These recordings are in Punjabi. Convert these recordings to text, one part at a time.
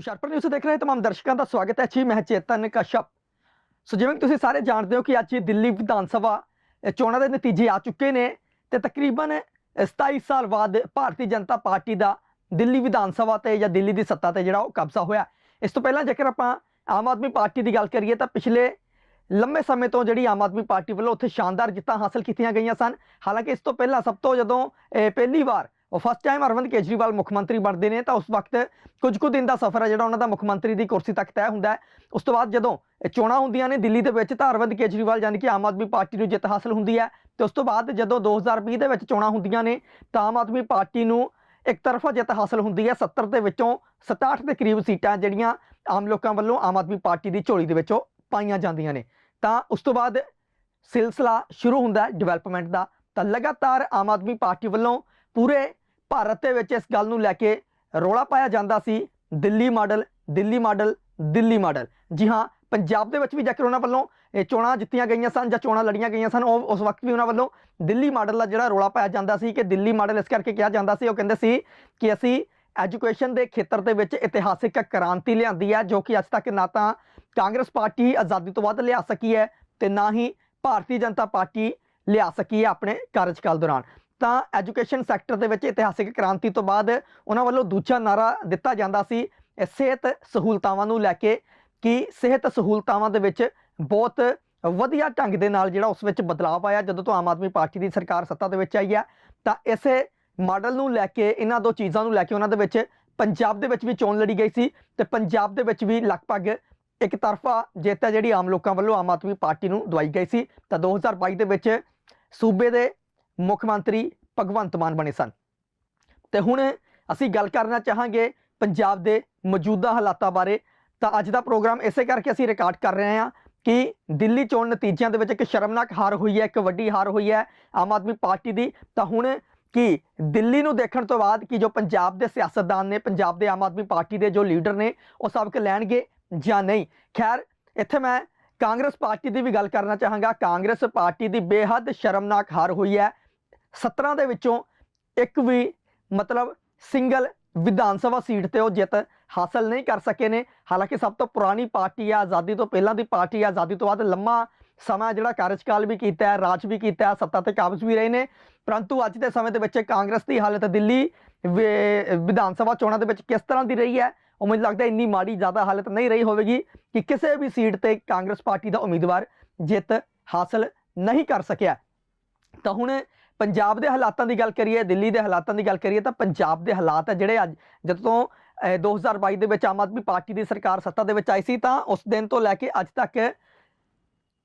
ਹੁਸ਼ਿਆਰਪੁਰ ਨਿਊਜ਼ ਦੇਖ ਰਹੇ ਤਮਾਮ ਦਰਸ਼ਕਾਂ ਦਾ ਸਵਾਗਤ ਹੈ ਜੀ ਮੈਂ ਚੇਤਨ ਕਸ਼ਪ ਸੋ ਜਿਵੇਂ ਤੁਸੀਂ ਸਾਰੇ ਜਾਣਦੇ ਹੋ ਕਿ ਅੱਜ ਦਿੱਲੀ ਵਿਧਾਨ ਸਭਾ ਚੋਣਾਂ ਦੇ ਨਤੀਜੇ ਆ ਚੁੱਕੇ ਨੇ ਤੇ ਤਕਰੀਬਨ ਅ, 27 ਸਾਲ ਬਾਅਦ ਭਾਰਤੀ ਜਨਤਾ ਪਾਰਟੀ ਦਾ ਦਿੱਲੀ ਵਿਧਾਨ ਸਭਾ ਤੇ ਜਾਂ ਦਿੱਲੀ ਦੀ ਸੱਤਾ ਤੇ ਜਿਹੜਾ ਉਹ ਕਬਜ਼ਾ ਹੋਇਆ। ਇਸ ਤੋਂ ਪਹਿਲਾਂ ਜੇਕਰ ਆਪਾਂ ਆਮ ਆਦਮੀ ਪਾਰਟੀ ਦੀ ਗੱਲ ਕਰੀਏ ਤਾਂ ਪਿਛਲੇ ਲੰਮੇ ਸਮੇਂ ਤੋਂ ਜਿਹੜੀ ਆਮ ਆਦਮੀ ਪਾਰਟੀ ਵੱਲੋਂ ਉੱਥੇ ਸ਼ਾਨਦਾਰ ਜਿੱਤਾਂ ਹਾਸਲ ਕੀਤੀਆਂ ਗਈਆਂ ਸਨ। ਹਾਲਾਂਕਿ ਇਸ ਤੋਂ ਪਹਿਲਾਂ ਸਭ ਤੋਂ ਜਦੋਂ ਪਹਿਲੀ ਵਾਰ ਉਹ ਫਸਟ ਟਾਈਮ ਅਰਵਿੰਦ ਕੇਜਰੀਵਾਲ ਮੁੱਖ ਮੰਤਰੀ ਬਣਦੇ ਨੇ, ਤਾਂ ਉਸ ਵਕਤ ਕੁਝ ਕੁ ਦਿਨ ਦਾ ਸਫ਼ਰ ਹੈ ਜਿਹੜਾ ਉਹਨਾਂ ਦਾ ਮੁੱਖ ਮੰਤਰੀ ਦੀ ਕੁਰਸੀ ਤੱਕ ਤੈਅ ਹੁੰਦਾ ਹੈ। ਉਸ ਤੋਂ ਬਾਅਦ ਜਦੋਂ ਇਹ ਚੋਣਾਂ ਹੁੰਦੀਆਂ ਨੇ ਦਿੱਲੀ ਦੇ ਵਿੱਚ, ਤਾਂ ਅਰਵਿੰਦ ਕੇਜਰੀਵਾਲ ਯਾਨੀ ਕਿ ਆਮ ਆਦਮੀ ਪਾਰਟੀ ਨੂੰ ਜਿੱਤ ਹਾਸਲ ਹੁੰਦੀ ਹੈ ਤੇ ਉਸ ਤੋਂ ਬਾਅਦ ਜਦੋਂ 2020 ਦੇ ਵਿੱਚ ਚੋਣਾਂ ਹੁੰਦੀਆਂ ਨੇ, ਤਾਂ ਆਮ ਆਦਮੀ ਪਾਰਟੀ ਨੂੰ ਇੱਕ ਤਰਫਾ ਜਿੱਤ ਹਾਸਲ ਹੁੰਦੀ ਹੈ। 70 ਦੇ ਵਿੱਚੋਂ 67 ਦੇ ਕਰੀਬ ਸੀਟਾਂ ਜਿਹੜੀਆਂ ਆਮ ਲੋਕਾਂ ਵੱਲੋਂ ਆਮ ਆਦਮੀ ਪਾਰਟੀ ਦੀ ਝੋਲੀ ਦੇ ਵਿੱਚੋਂ ਪਾਈਆਂ ਜਾਂਦੀਆਂ ਨੇ। ਤਾਂ ਉਸ ਤੋਂ ਬਾਅਦ ਸਿਲਸਿਲਾ ਸ਼ੁਰੂ ਹੁੰਦਾ ਡਿਵੈਲਪਮੈਂਟ ਦਾ। ਤਾਂ ਲਗਾਤਾਰ ਆਮ ਆਦਮੀ ਪਾਰਟੀ ਵੱਲੋਂ ਪੂਰੇ ਭਾਰਤ ਦੇ ਵਿੱਚ ਇਸ ਗੱਲ ਨੂੰ ਲੈ ਕੇ ਰੋਲਾ ਪਾਇਆ ਜਾਂਦਾ ਸੀ, Delhi model Delhi model Delhi model. ਜੀ ਹਾਂ, ਪੰਜਾਬ ਦੇ ਵਿੱਚ ਵੀ ਜੇਕਰ ਉਹਨਾਂ ਵੱਲੋਂ ਇਹ ਚੋਣਾਂ ਜਿੱਤੀਆਂ ਗਈਆਂ ਸਨ ਜਾਂ ਚੋਣਾਂ ਲੜੀਆਂ ਗਈਆਂ ਸਨ, ਉਹ ਉਸ ਵਕਤ ਵੀ ਉਹਨਾਂ ਵੱਲੋਂ ਦਿੱਲੀ ਮਾਡਲ ਦਾ ਜਿਹੜਾ ਰੋਲਾ ਪਾਇਆ ਜਾਂਦਾ ਸੀ ਕਿ ਦਿੱਲੀ ਮਾਡਲ ਇਸ ਕਰਕੇ ਕਿਹਾ ਜਾਂਦਾ ਸੀ, ਉਹ ਕਹਿੰਦੇ ਸੀ ਕਿ ਅਸੀਂ ਐਜੂਕੇਸ਼ਨ ਦੇ ਖੇਤਰ ਦੇ ਵਿੱਚ ਇਤਿਹਾਸਿਕ ਕ੍ਰਾਂਤੀ ਲਿਆਂਦੀ ਹੈ, ਜੋ ਕਿ ਅੱਜ ਤੱਕ ਨਾ ਤਾਂ ਕਾਂਗਰਸ ਪਾਰਟੀ ਆਜ਼ਾਦੀ ਤੋਂ ਬਾਅਦ ਲਿਆ ਸਕੀ ਹੈ ਤੇ ਨਾ ਹੀ ਭਾਰਤੀ ਜਨਤਾ ਪਾਰਟੀ ਲਿਆ ਸਕੀ ਹੈ ਆਪਣੇ ਕਾਰਜਕਾਲ ਦੌਰਾਨ। ਤਾਂ ਐਜੂਕੇਸ਼ਨ ਸੈਕਟਰ ਦੇ ਵਿੱਚ ਇਤਿਹਾਸਿਕ ਕ੍ਰਾਂਤੀ ਤੋਂ ਬਾਅਦ ਉਹਨਾਂ ਵੱਲੋਂ ਦੂਜਾ ਨਾਰਾ ਦਿੱਤਾ ਜਾਂਦਾ ਸੀ, ਇਹ ਸਿਹਤ ਸਹੂਲਤਾਵਾਂ ਨੂੰ ਲੈ ਕੇ ਕਿ ਸਿਹਤ ਸਹੂਲਤਾਵਾਂ ਦੇ ਵਿੱਚ ਬਹੁਤ ਵਧੀਆ ਢੰਗ ਦੇ ਨਾਲ ਜਿਹੜਾ ਉਸ ਵਿੱਚ ਬਦਲਾਅ ਆਇਆ, ਜਦੋਂ ਤੋਂ ਆਮ ਆਦਮੀ ਪਾਰਟੀ ਦੀ ਸਰਕਾਰ ਸੱਤਾ ਦੇ ਵਿੱਚ ਆਈ ਹੈ, ਤਾਂ ਇਸੇ ਮਾਡਲ ਨੂੰ ਲੈ ਕੇ, ਇਹਨਾਂ ਦੋ ਚੀਜ਼ਾਂ ਨੂੰ ਲੈ ਕੇ ਉਹਨਾਂ ਦੇ ਵਿੱਚ ਪੰਜਾਬ ਦੇ ਵਿੱਚ ਵੀ ਚੋਣ ਲੜੀ ਗਈ ਸੀ ਤੇ ਪੰਜਾਬ ਦੇ ਵਿੱਚ ਵੀ ਲਗਭਗ ਇੱਕ ਤਰਫਾ ਜਿੱਤ ਹੈ ਜਿਹੜੀ ਆਮ ਲੋਕਾਂ ਵੱਲੋਂ ਆਮ ਆਦਮੀ ਪਾਰਟੀ ਨੂੰ ਦਵਾਈ ਗਈ ਸੀ, ਤਾਂ 2022 ਦੇ ਵਿੱਚ ਸੂਬੇ ਦੇ ਮੁੱਖ ਮੰਤਰੀ ਭਗਵੰਤ ਮਾਨ ਬਣੇ ਸਨ। ਤੇ ਹੁਣ ਅਸੀਂ ਗੱਲ ਕਰਨਾ ਚਾਹਾਂਗੇ ਪੰਜਾਬ ਦੇ ਮੌਜੂਦਾ ਹਾਲਾਤਾਂ ਬਾਰੇ। ਤਾਂ ਅੱਜ ਦਾ ਪ੍ਰੋਗਰਾਮ ਇਸੇ ਕਰਕੇ ਅਸੀਂ ਰਿਕਾਰਡ ਕਰ ਰਹੇ ਹਾਂ ਕਿ ਦਿੱਲੀ ਚੋਣ ਨਤੀਜਿਆਂ ਦੇ ਵਿੱਚ ਇੱਕ ਸ਼ਰਮਨਾਕ ਹਾਰ ਹੋਈ ਹੈ, ਇੱਕ ਵੱਡੀ ਹਾਰ ਹੋਈ ਹੈ ਆਮ ਆਦਮੀ ਪਾਰਟੀ ਦੀ। ਤਾਂ ਹੁਣ ਕਿ ਦਿੱਲੀ ਨੂੰ ਦੇਖਣ ਤੋਂ ਬਾਅਦ ਕਿ ਜੋ ਪੰਜਾਬ ਦੇ ਸਿਆਸਤਦਾਨ ਨੇ, ਪੰਜਾਬ ਦੇ ਆਮ ਆਦਮੀ ਪਾਰਟੀ ਦੇ ਜੋ ਲੀਡਰ ਨੇ, ਉਹ ਸਬਕ ਲੈਣਗੇ ਜਾਂ ਨਹੀਂ? ਖੈਰ, ਇੱਥੇ ਮੈਂ ਕਾਂਗਰਸ ਪਾਰਟੀ ਦੀ ਵੀ ਗੱਲ ਕਰਨਾ ਚਾਹਾਂਗਾ। ਕਾਂਗਰਸ ਪਾਰਟੀ ਦੀ ਬੇਹੱਦ ਸ਼ਰਮਨਾਕ ਹਾਰ ਹੋਈ ਹੈ। 17 ਦੇ ਵਿੱਚੋਂ ਇੱਕ ਵੀ ਮਤਲਬ ਸਿੰਗਲ ਵਿਧਾਨ ਸਭਾ ਸੀਟ ਤੇ ਉਹ ਜਿੱਤ ਹਾਸਲ ਨਹੀਂ ਕਰ ਸਕੇ ਨੇ। ਹਾਲਾਂਕਿ ਸਭ ਤੋਂ ਪੁਰਾਣੀ ਪਾਰਟੀ ਆ, ਆਜ਼ਾਦੀ ਤੋਂ ਪਹਿਲਾਂ ਦੀ ਪਾਰਟੀ ਆ, ਆਜ਼ਾਦੀ ਤੋਂ ਬਾਅਦ ਲੰਮਾ ਸਮਾਂ ਜਿਹੜਾ ਕਾਰਜਕਾਲ ਵੀ ਕੀਤਾ ਹੈ, ਰਾਜ ਵੀ ਕੀਤਾ ਹੈ, ਸੱਤਾ ਤੇ ਕਾਬਜ਼ ਵੀ ਰਹੇ ਨੇ। ਪਰੰਤੂ ਅੱਜ ਦੇ ਸਮੇਂ ਦੇ ਵਿੱਚ ਕਾਂਗਰਸ ਦੀ ਹਾਲਤ ਦਿੱਲੀ ਵੇ- ਵਿਧਾਨ ਸਭਾ ਚੋਣਾਂ ਦੇ ਵਿੱਚ ਕਿਸ ਤਰ੍ਹਾਂ ਦੀ ਰਹੀ ਹੈ, ਉਹ ਮੈਨੂੰ ਲੱਗਦਾ ਇੰਨੀ ਮਾੜੀ ਜ਼ਿਆਦਾ ਹਾਲਤ ਨਹੀਂ ਰਹੀ ਹੋਵੇਗੀ ਕਿ ਕਿਸੇ ਵੀ ਸੀਟ ਤੇ ਕਾਂਗਰਸ ਪਾਰਟੀ ਦਾ ਉਮੀਦਵਾਰ ਜਿੱਤ ਹਾਸਲ ਨਹੀਂ ਕਰ ਸਕਿਆ। ਤਾਂ ਹੁਣ ਪੰਜਾਬ ਦੇ ਹਾਲਾਤਾਂ ਦੀ ਗੱਲ ਕਰੀਏ ਦਿੱਲੀ ਦੇ ਹਾਲਾਤਾਂ ਦੀ ਗੱਲ ਕਰੀਏ ਤਾਂ ਪੰਜਾਬ ਦੇ ਹਾਲਾਤ ਹੈ ਜਿਹੜੇ ਅੱਜ ਜਦੋਂ ਤੋਂ ਅਹ, 2022 ਦੇ ਵਿੱਚ ਆਮ ਆਦਮੀ ਪਾਰਟੀ ਦੀ ਸਰਕਾਰ ਸੱਤਾ ਦੇ ਵਿੱਚ ਆਈ ਸੀ ਤਾਂ ਉਸ ਦਿਨ ਤੋਂ ਲੈ ਕੇ ਅੱਜ ਤੱਕ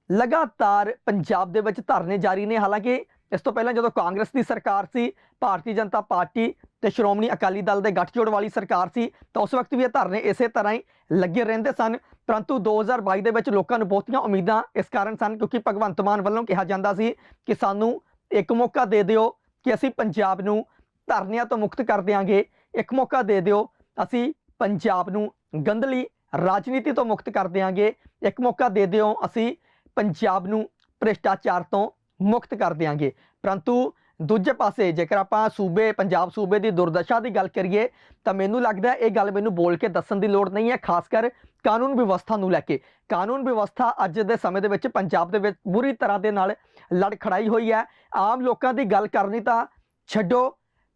ਲਗਾਤਾਰ ਪੰਜਾਬ ਦੇ ਵਿੱਚ ਧਰਨੇ ਜਾਰੀ ਨੇ। ਹਾਲਾਂਕਿ ਇਸ ਤੋਂ ਪਹਿਲਾਂ ਜਦੋਂ ਕਾਂਗਰਸ ਦੀ ਸਰਕਾਰ ਸੀ ਭਾਰਤੀ ਜਨਤਾ ਪਾਰਟੀ ਤੇ ਸ਼੍ਰੋਮਣੀ ਅਕਾਲੀ ਦਲ ਦੇ ਗੱਠਜੋੜ ਵਾਲੀ ਸਰਕਾਰ ਸੀ ਤਾਂ ਉਸ ਵਕਤ ਵੀ ਇਹ ਧਰਨੇ ਇਸੇ ਤਰ੍ਹਾਂ ਹੀ ਲੱਗੇ ਰਹਿੰਦੇ ਸਨ। ਪਰੰਤੂ 2022 ਦੇ ਵਿੱਚ ਲੋਕਾਂ ਨੂੰ ਬਹੁਤੀਆਂ ਉਮੀਦਾਂ ਇਸ ਕਾਰਨ ਸਨ ਕਿਉਂਕਿ ਭਗਵੰਤ ਮਾਨ ਵੱਲੋਂ ਕਿਹਾ ਜਾਂਦਾ ਸੀ ਕਿ ਸਾਨੂੰ ਇੱਕ ਮੌਕਾ ਦੇ ਦਿਓ ਕਿ ਅਸੀਂ ਪੰਜਾਬ ਨੂੰ ਧਰਨਿਆਂ ਤੋਂ ਮੁਕਤ ਕਰ ਦਿਆਂਗੇ। ਇੱਕ ਮੌਕਾ ਦੇ ਦਿਓ, ਅਸੀਂ ਪੰਜਾਬ ਨੂੰ ਗੰਦਲੀ ਰਾਜਨੀਤੀ ਤੋਂ ਮੁਕਤ ਕਰ ਦਿਆਂਗੇ। ਇੱਕ ਮੌਕਾ ਦੇ ਦਿਓ, ਅਸੀਂ ਪੰਜਾਬ ਨੂੰ ਭ੍ਰਿਸ਼ਟਾਚਾਰ ਤੋਂ ਮੁਕਤ ਕਰ ਦਿਆਂਗੇ। ਪਰੰਤੂ ਦੂਜੇ ਪਾਸੇ ਜੇਕਰ ਆਪਾਂ ਸੂਬੇ, ਪੰਜਾਬ ਸੂਬੇ ਦੀ ਦੁਰਦਸ਼ਾ ਦੀ ਗੱਲ ਕਰੀਏ, ਤਾਂ ਮੈਨੂੰ ਲੱਗਦਾ ਇਹ ਗੱਲ ਮੈਨੂੰ ਬੋਲ ਕੇ ਦੱਸਣ ਦੀ ਲੋੜ ਨਹੀਂ ਹੈ, ਖਾਸ ਕਰ ਕਾਨੂੰਨ ਵਿਵਸਥਾ ਨੂੰ ਲੈ ਕੇ। ਕਾਨੂੰਨ ਵਿਵਸਥਾ ਅੱਜ ਦੇ ਸਮੇਂ ਦੇ ਵਿੱਚ ਪੰਜਾਬ ਦੇ ਵਿੱਚ ਬੁਰੀ ਤਰ੍ਹਾਂ ਦੇ ਨਾਲ ਲੜਖੜਾਈ ਹੋਈ ਹੈ। ਆਮ ਲੋਕਾਂ ਦੀ ਗੱਲ ਕਰਨੀ ਤਾਂ ਛੱਡੋ।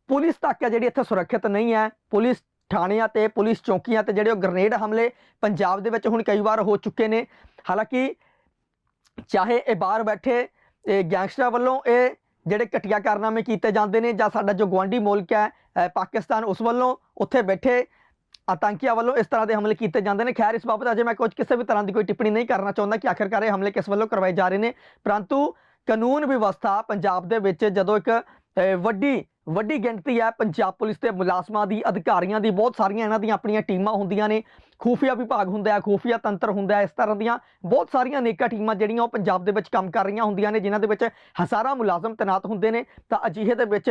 ਪੁਲਿਸ ਤੱਕ ਹੈ ਜਿਹੜੀ ਇੱਥੇ ਸੁਰੱਖਿਅਤ ਨਹੀਂ ਹੈ। ਪੁਲਿਸ ਥਾਣਿਆਂ ਤੇ, ਪੁਲਿਸ ਚੌਕੀਆਂ ਤੇ ਜਿਹੜੇ ਉਹ ਗ੍ਰਨੇਡ ਹਮਲੇ ਪੰਜਾਬ ਦੇ ਵਿੱਚ ਹੁਣ ਕਈ ਵਾਰ ਹੋ ਚੁੱਕੇ ਨੇ। ਹਾਲਾਂਕਿ ਚਾਹੇ ਇਹ ਬਾਹਰ ਬੈਠੇ ਗੈਂਗਸਟਰਾਂ ਵੱਲੋਂ ਇਹ ਜਿਹੜੇ ਘਟੀਆ ਕਾਰਨਾਮੇ ਕੀਤੇ ਜਾਂਦੇ ਨੇ ਜਾਂ ਸਾਡਾ ਜੋ ਗਵਾਂਢੀ ਮੁਲਕ ਹੈ ਪਾਕਿਸਤਾਨ, ਉਸ ਵੱਲੋਂ ਉੱਥੇ ਬੈਠੇ ਆਤੰਕੀਆਂ ਵੱਲੋਂ ਇਸ ਤਰ੍ਹਾਂ ਦੇ ਹਮਲੇ ਕੀਤੇ ਜਾਂਦੇ ਨੇ। ਖੈਰ, ਇਸ ਬਾਬਤ ਅਜੇ ਮੈਂ ਕੁਝ ਕਿਸੇ ਵੀ ਤਰ੍ਹਾਂ ਦੀ ਕੋਈ ਟਿੱਪਣੀ ਨਹੀਂ ਕਰਨਾ ਚਾਹੁੰਦਾ ਕਿ ਆਖਿਰਕਾਰ ਇਹ ਹਮਲੇ ਕਿਸ ਵੱਲੋਂ ਕਰਵਾਏ ਜਾ ਰਹੇ ਨੇ। ਪਰੰਤੂ ਕਾਨੂੰਨ ਵਿਵਸਥਾ ਪੰਜਾਬ ਦੇ ਵਿੱਚ ਜਦੋਂ ਇੱਕ ਵੱਡੀ ਵੱਡੀ ਗਿਣਤੀ ਹੈ, ਪੰਜਾਬ ਪੁਲਿਸ ਦੇ ਮੁਲਾਜ਼ਮਾਂ ਦੀ, ਅਧਿਕਾਰੀਆਂ ਦੀ, ਬਹੁਤ ਸਾਰੀਆਂ ਇਹਨਾਂ ਦੀਆਂ ਆਪਣੀਆਂ ਟੀਮਾਂ ਹੁੰਦੀਆਂ ਨੇ। ਖੂਫੀਆ ਵਿਭਾਗ ਹੁੰਦਾ ਹੈ, ਖੂਫੀਆ ਤੰਤਰ ਹੁੰਦਾ ਹੈ, ਇਸ ਤਰ੍ਹਾਂ ਦੀਆਂ ਬਹੁਤ ਸਾਰੀਆਂ ਅਨੇਕਾਂ ਟੀਮਾਂ ਜਿਹੜੀਆਂ ਉਹ ਪੰਜਾਬ ਦੇ ਵਿੱਚ ਕੰਮ ਕਰ ਰਹੀਆਂ ਹੁੰਦੀਆਂ ਨੇ, ਜਿਨ੍ਹਾਂ ਦੇ ਵਿੱਚ ਹਜ਼ਾਰਾਂ ਮੁਲਾਜ਼ਮ ਤੈਨਾਤ ਹੁੰਦੇ ਨੇ। ਤਾਂ ਅਜਿਹੇ ਦੇ ਵਿੱਚ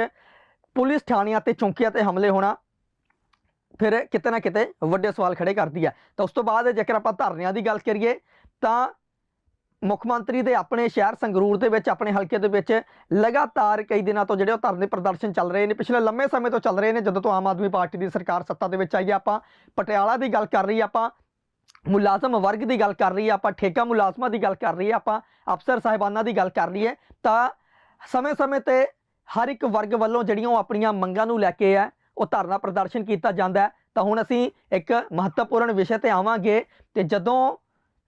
ਪੁਲਿਸ ਥਾਣਿਆਂ ਤੇ ਚੌਂਕੀਆਂ ਤੇ ਹਮਲੇ ਹੋਣਾ ਫਿਰ ਕਿਤੇ ਨਾ ਕਿਤੇ ਵੱਡੇ ਸਵਾਲ ਖੜੇ ਕਰਦੀ ਹੈ। ਤਾਂ ਉਸ ਤੋਂ ਬਾਅਦ ਜੇਕਰ ਆਪਾਂ ਧਰਨਿਆਂ ਦੀ ਗੱਲ ਕਰੀਏ, ਤਾਂ ਮੁੱਖ ਮੰਤਰੀ ਦੇ ਆਪਣੇ ਸ਼ਹਿਰ ਸੰਗਰੂਰ ਦੇ ਵਿੱਚ, ਆਪਣੇ ਹਲਕੇ ਦੇ ਵਿੱਚ ਲਗਾਤਾਰ ਕਈ ਦਿਨਾਂ ਤੋਂ ਜਿਹੜੇ ਉਹ ਧਰਨੇ ਪ੍ਰਦਰਸ਼ਨ ਚੱਲ ਰਹੇ ਨੇ, ਪਿਛਲੇ ਲੰਮੇ ਸਮੇਂ ਤੋਂ ਚੱਲ ਰਹੇ ਨੇ, ਜਦੋਂ ਤੋਂ ਆਮ ਆਦਮੀ ਪਾਰਟੀ ਦੀ ਸਰਕਾਰ ਸੱਤਾ ਦੇ ਵਿੱਚ ਆਈ ਹੈ ਆਪਾਂ, ਪਟਿਆਲਾ ਦੀ ਗੱਲ ਕਰ ਰਹੀ ਆਪਾਂ, ਮੁਲਾਜ਼ਮ ਵਰਗ ਦੀ ਗੱਲ ਕਰ ਰਹੀ ਆਪਾਂ, ਠੇਕਾ ਮੁਲਾਜ਼ਮਾਂ ਦੀ ਗੱਲ ਕਰ ਰਹੀ ਆਪਾਂ, ਅਫਸਰ ਸਾਹਿਬਾਨਾਂ ਦੀ ਗੱਲ ਕਰ ਲਈਏ ਤਾਂ ਸਮੇਂ-ਸਮੇਂ ਤੇ ਹਰ ਇੱਕ ਵਰਗ ਵੱਲੋਂ ਜਿਹੜੀਆਂ ਉਹ ਆਪਣੀਆਂ ਮੰਗਾਂ ਨੂੰ ਲੈ ਕੇ ਹੈ, ਉਹ ਧਰਨਾ ਪ੍ਰਦਰਸ਼ਨ ਕੀਤਾ ਜਾਂਦਾ ਤਾਂ ਹੁਣ ਅਸੀਂ ਇੱਕ ਮਹੱਤਵਪੂਰਨ ਵਿਸ਼ੇ ਤੇ ਆਵਾਂਗੇ, ਤੇ ਜਦੋਂ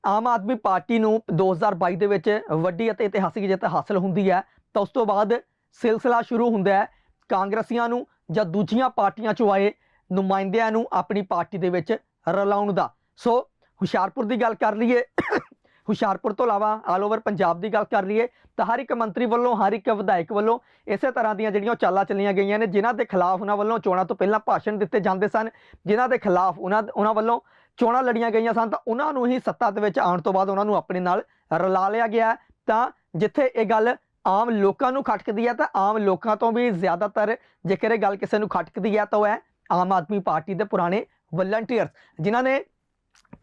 ਆਮ ਆਦਮੀ ਪਾਰਟੀ ਨੂੰ 2022 ਦੇ ਵਿੱਚ ਵੱਡੀ ਅਤੇ ਇਤਿਹਾਸਿਕ ਜਿੱਤ ਹਾਸਲ ਹੁੰਦੀ ਹੈ, ਤਾਂ ਉਸ ਤੋਂ ਬਾਅਦ ਸਿਲਸਿਲਾ ਸ਼ੁਰੂ ਹੁੰਦਾ ਹੈ। ਕਾਂਗਰਸੀਆਂ ਨੂੰ ਜਾਂ ਦੂਜੀਆਂ ਪਾਰਟੀਆਂ ਚੋਂ ਆਏ ਨੁਮਾਇੰਦਿਆਂ ਨੂੰ ਆਪਣੀ ਪਾਰਟੀ ਦੇ ਵਿੱਚ ਰਲਾਉਣ ਦਾ। ਸੋ ਹੁਸ਼ਿਆਰਪੁਰ ਦੀ ਗੱਲ ਕਰ ਲਈਏ, ਹੁਸ਼ਿਆਰਪੁਰ ਤੋਂ ਇਲਾਵਾ ਆਲ ਓਵਰ ਪੰਜਾਬ ਦੀ ਗੱਲ ਕਰ ਲਈਏ, ਤਾਂ ਹਰ ਇੱਕ ਮੰਤਰੀ ਵੱਲੋਂ, ਹਰ ਇੱਕ ਵਿਧਾਇਕ ਵੱਲੋਂ ਇਸੇ ਤਰ੍ਹਾਂ ਦੀਆਂ ਜਿਹੜੀਆਂ ਉਹ ਚਾਲਾਂ ਚੱਲੀਆਂ ਗਈਆਂ ਨੇ, ਜਿਨ੍ਹਾਂ ਦੇ ਖਿਲਾਫ ਉਹਨਾਂ ਵੱਲੋਂ ਚੋਣਾਂ ਤੋਂ ਪਹਿਲਾਂ ਭਾਸ਼ਣ ਦਿੱਤੇ ਜਾਂਦੇ ਸਨ, ਜਿਨ੍ਹਾਂ ਦੇ ਖਿਲਾਫ ਉਹਨਾਂ ਉਹਨਾਂ ਵੱਲੋਂ ਚੋਣਾਂ ਲੜੀਆਂ ਗਈਆਂ ਸਨ, ਤਾਂ ਉਹਨਾਂ ਨੂੰ ਹੀ ਸੱਤਾ ਦੇ ਵਿੱਚ ਆਉਣ ਤੋਂ ਬਾਅਦ ਉਹਨਾਂ ਨੂੰ ਆਪਣੇ ਨਾਲ ਰਲਾ ਲਿਆ ਗਿਆ ਤਾਂ ਜਿੱਥੇ ਇਹ ਗੱਲ ਆਮ ਲੋਕਾਂ ਨੂੰ ਖਟਕਦੀ ਹੈ, ਤਾਂ ਆਮ ਲੋਕਾਂ ਤੋਂ ਵੀ ਜ਼ਿਆਦਾਤਰ ਜੇਕਰ ਇਹ ਗੱਲ ਕਿਸੇ ਨੂੰ ਖਟਕਦੀ ਹੈ, ਤਾਂ ਉਹ ਹੈ ਆਮ ਆਦਮੀ ਪਾਰਟੀ ਦੇ ਪੁਰਾਣੇ ਵਲੰਟੀਅਰਸ, ਜਿਨ੍ਹਾਂ ਨੇ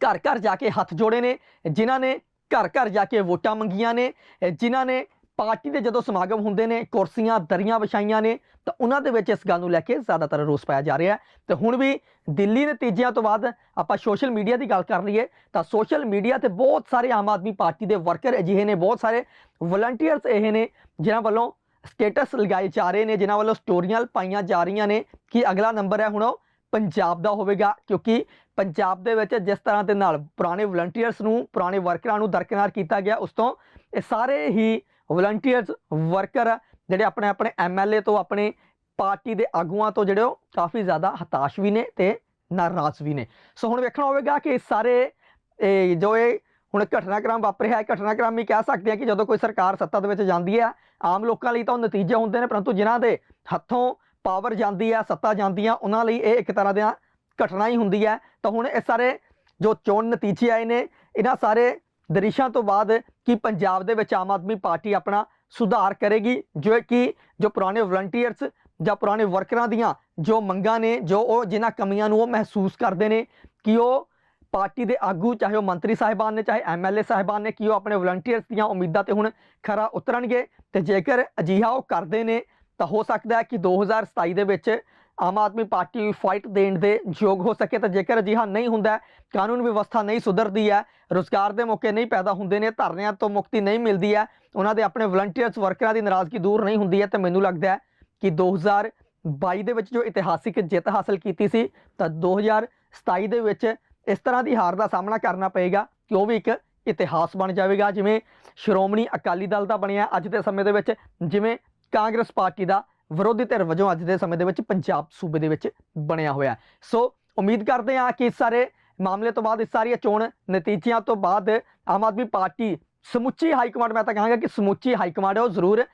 ਘਰ ਘਰ ਜਾ ਕੇ ਹੱਥ ਜੋੜੇ ਨੇ, ਜਿਨ੍ਹਾਂ ਨੇ ਘਰ ਘਰ ਜਾ ਕੇ ਵੋਟਾਂ ਮੰਗੀਆਂ ਨੇ, ਜਿਨ੍ਹਾਂ ਨੇ ਪਾਰਟੀ ਦੇ ਜਦੋਂ ਸਮਾਗਮ ਹੁੰਦੇ ਨੇ, ਕੁਰਸੀਆਂ ਦਰੀਆਂ ਵਿਛਾਈਆਂ ਨੇ, ਤਾਂ ਉਹਨਾਂ ਦੇ ਵਿੱਚ ਇਸ ਗੱਲ ਨੂੰ ਲੈ ਕੇ ਜ਼ਿਆਦਾਤਰ ਰੋਸ ਪਾਇਆ ਜਾ ਰਿਹਾ ਹੈ। ਤੇ ਹੁਣ ਵੀ ਦਿੱਲੀ ਨਤੀਜਿਆਂ ਤੋਂ ਬਾਅਦ ਆਪਾਂ ਸੋਸ਼ਲ ਮੀਡੀਆ ਦੀ ਗੱਲ ਕਰ ਲਈਏ, ਤਾਂ ਸੋਸ਼ਲ ਮੀਡੀਆ ਤੇ ਬਹੁਤ ਸਾਰੇ ਆਮ ਆਦਮੀ ਪਾਰਟੀ ਦੇ ਵਰਕਰ ਅਜਿਹੇ ਨੇ, ਬਹੁਤ ਸਾਰੇ ਵਲੰਟੀਅਰਸ ਇਹ ਨੇ, ਜਿਨ੍ਹਾਂ ਵੱਲੋਂ ਸਟੇਟਸ ਲਗਾਏ ਜਾ ਰਹੇ ਨੇ, ਜਿਨ੍ਹਾਂ ਵੱਲੋਂ ਸਟੋਰੀਆਂ ਪਾਈਆਂ ਜਾ ਰਹੀਆਂ ਨੇ ਕਿ ਅਗਲਾ ਨੰਬਰ ਹੈ ਹੁਣ ਉਹ ਪੰਜਾਬ ਦਾ ਹੋਵੇਗਾ, ਕਿਉਂਕਿ ਪੰਜਾਬ ਦੇ ਵਿੱਚ ਜਿਸ ਤਰ੍ਹਾਂ ਦੇ ਨਾਲ ਪੁਰਾਣੇ ਵਲੰਟੀਅਰਸ ਨੂੰ, ਪੁਰਾਣੇ ਵਰਕਰਾਂ ਨੂੰ ਦਰਕਿਨਾਰ ਕੀਤਾ ਗਿਆ, ਉਸ ਤੋਂ ਇਹ ਸਾਰੇ ਹੀ ਵਲੰਟੀਅਰਸ ਵਰਕਰ ਜਿਹੜੇ ਆਪਣੇ ਆਪਣੇ ਐਮਐਲਏ ਤੋਂ, ਆਪਣੇ ਪਾਰਟੀ ਦੇ ਆਗੂਆਂ ਤੋਂ ਜਿਹੜੇ ਉਹ ਕਾਫੀ ਜ਼ਿਆਦਾ ਹਤਾਸ਼ ਵੀ ਨੇ ਤੇ ਨਾਰਾਜ਼ ਵੀ ਨੇ। ਸੋ ਹੁਣ ਵੇਖਣਾ ਹੋਵੇਗਾ ਕਿ ਸਾਰੇ, ਇਹ ਜੋ ਇਹ ਹੁਣ ਘਟਨਾਕ੍ਰਮ ਵਾਪਰਿਆ ਹੈ, ਘਟਨਾਕ੍ਰਮ ਹੀ ਕਹਿ ਸਕਦੇ ਆ ਕਿ ਜਦੋਂ ਕੋਈ ਸਰਕਾਰ ਸੱਤਾ ਦੇ ਵਿੱਚ ਜਾਂਦੀ ਹੈ ਆਮ ਲੋਕਾਂ ਲਈ ਤਾਂ ਉਹ ਨਤੀਜੇ ਹੁੰਦੇ ਨੇ, ਪਰੰਤੂ ਜਿਨ੍ਹਾਂ ਦੇ ਹੱਥੋਂ ਪਾਵਰ ਜਾਂਦੀ ਹੈ ਸੱਤਾ ਜਾਂਦੀ ਆ, ਉਹਨਾਂ ਲਈ ਇਹ ਇੱਕ ਤਰ੍ਹਾਂ ਦਾ ਘਟਨਾ ਹੀ ਹੁੰਦੀ ਹੈ ਤਾਂ ਹੁਣ ਇਹ ਸਾਰੇ ਜੋ ਚੋਣ ਨਤੀਜੇ ਆਏ ਨੇ, ਇਹਨਾਂ ਸਾਰੇ ਦ੍ਰਿਸ਼ਾਂ ਤੋਂ ਬਾਅਦ ਕਿ ਪੰਜਾਬ ਦੇ ਵਿੱਚ ਆਮ ਆਦਮੀ ਪਾਰਟੀ ਆਪਣਾ ਸੁਧਾਰ ਕਰੇਗੀ, ਜੋ ਕਿ ਜੋ ਪੁਰਾਣੇ ਵਲੰਟੀਅਰਸ ਜਾਂ ਪੁਰਾਣੇ ਵਰਕਰਾਂ ਦੀਆਂ ਜੋ ਮੰਗਾਂ ਨੇ, ਜੋ ਉਹ ਜਿਨ੍ਹਾਂ ਕਮੀਆਂ ਨੂੰ ਉਹ ਮਹਿਸੂਸ ਕਰਦੇ ਨੇ, ਕਿ ਉਹ ਪਾਰਟੀ ਦੇ ਆਗੂ ਚਾਹੇ ਉਹ ਮੰਤਰੀ ਸਾਹਿਬਾਨ ਨੇ, ਚਾਹੇ ਐਮਐਲਏ ਸਾਹਿਬਾਨ ਨੇ, ਕਿ ਉਹ ਆਪਣੇ ਵਲੰਟੀਅਰਸ ਦੀਆਂ ਉਮੀਦਾਂ ਤੇ ਹੁਣ ਖਰਾ ਉਤਰਨਗੇ। ਤੇ ਜੇਕਰ ਅਜਿਹਾ ਉਹ ਕਰਦੇ ਨੇ, ਤਾਂ ਹੋ ਸਕਦਾ ਹੈ ਕਿ 2027 ਦੇ ਵਿੱਚ ਆਮ ਆਦਮੀ ਪਾਰਟੀ ਫਾਈਟ ਦੇਣ ਦੇ ਯੋਗ ਹੋ ਸਕੇ ਤਾਂ ਜੇਕਰ ਅਜਿਹਾ ਨਹੀਂ ਹੁੰਦਾ ਕਾਨੂੰਨ ਵਿਵਸਥਾ ਨਹੀਂ ਸੁਧਰਦੀ ਹੈ, ਰੋਜ਼ਗਾਰ ਦੇ ਮੌਕੇ ਨਹੀਂ ਪੈਦਾ ਹੁੰਦੇ ਨੇ, ਧਰਨਿਆਂ ਤੋਂ ਮੁਕਤੀ ਨਹੀਂ ਮਿਲਦੀ ਹੈ, ਉਹਨਾਂ ਦੇ ਆਪਣੇ ਵਲੰਟੀਅਰਸ ਵਰਕਰਾਂ ਦੀ ਨਾਰਾਜ਼ਗੀ ਦੂਰ ਨਹੀਂ ਹੁੰਦੀ ਹੈ ਤਾਂ ਮੈਨੂੰ ਲੱਗਦਾ ਹੈ ਕਿ 2022 ਦੇ ਵਿੱਚ ਜੋ ਇਤਿਹਾਸਿਕ ਜਿੱਤ ਹਾਸਲ ਕੀਤੀ ਸੀ, ਤਾਂ 2027 ਦੇ ਵਿੱਚ ਇਸ ਤਰ੍ਹਾਂ ਦੀ ਹਾਰ ਦਾ ਸਾਹਮਣਾ ਕਰਨਾ ਪਏਗਾ ਕਿ ਉਹ ਵੀ ਇੱਕ ਇਤਿਹਾਸ ਬਣ ਜਾਵੇਗਾ, ਜਿਵੇਂ ਸ਼੍ਰੋਮਣੀ ਅਕਾਲੀ ਦਲ ਦਾ ਬਣਿਆ ਅੱਜ ਦੇ ਸਮੇਂ ਦੇ ਵਿੱਚ, ਜਿਵੇਂ ਕਾਂਗਰਸ ਪਾਰਟੀ ਦਾ ਵਿਰੋਧੀ ਧਿਰ ਵਜੋਂ ਅੱਜ ਦੇ ਸਮੇਂ ਦੇ ਵਿੱਚ ਪੰਜਾਬ ਸੂਬੇ ਦੇ ਵਿੱਚ ਬਣਿਆ ਹੋਇਆ ਸੋ ਉਮੀਦ ਕਰਦੇ ਹਾਂ ਕਿ ਇਸ ਸਾਰੇ ਮਾਮਲੇ ਤੋਂ ਬਾਅਦ ਇਸ ਸਾਰੀਆਂ ਚੋਣ ਨਤੀਜਿਆਂ ਤੋਂ ਬਾਅਦ ਆਮ ਆਦਮੀ ਪਾਰਟੀ ਸਮੁੱਚੀ ਹਾਈ ਕਮਾਂਡ, ਮੈਂ ਤਾਂ ਕਹਾਂਗਾ ਕਿ ਸਮੁੱਚੀ ਹਾਈ ਕਮਾਂਡ ਉਹ ਜ਼ਰੂਰ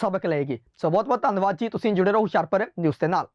ਸਬਕ ਲਏਗੀ। ਸੋ ਬਹੁਤ ਬਹੁਤ ਧੰਨਵਾਦ ਜੀ, ਤੁਸੀਂ ਜੁੜੇ ਰਹੋ ਹੁਸ਼ਿਆਰਪੁਰ ਨਿਊਜ਼ ਦੇ ਨਾਲ।